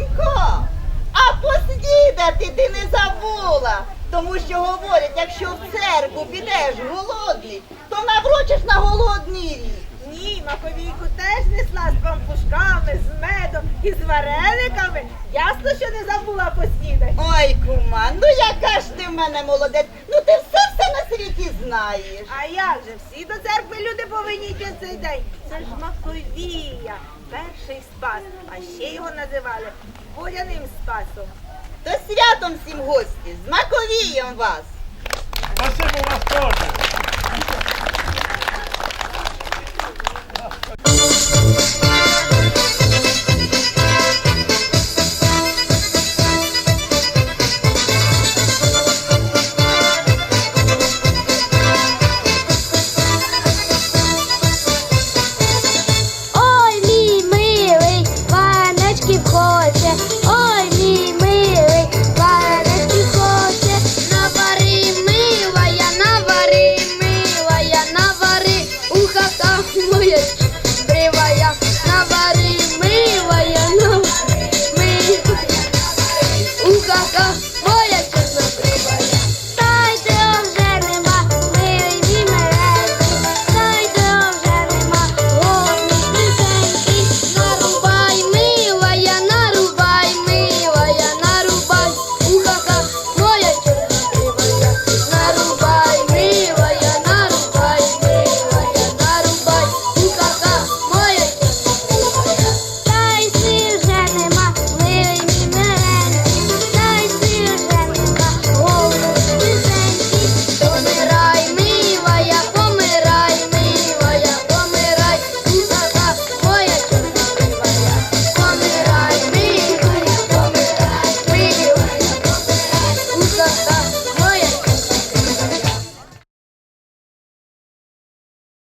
донько, а посідати ти не забула. Тому що говорять, якщо в церкву підеш голодний, то наврочиш на голодний рік. Ні, маковійку теж несла з бамбушками, з медом і з варениками. Ясно, що не забула посідати. Ой, кума, ну яка ж ти в мене молодець. Ну ти знаєш. А як же, всі до церкви люди повинні йти в цей день. Це ж Маковія, перший спас, а ще його називали водяним спасом. То святом всім гості, з Маковієм вас. Спасибо вас теж. keep closing.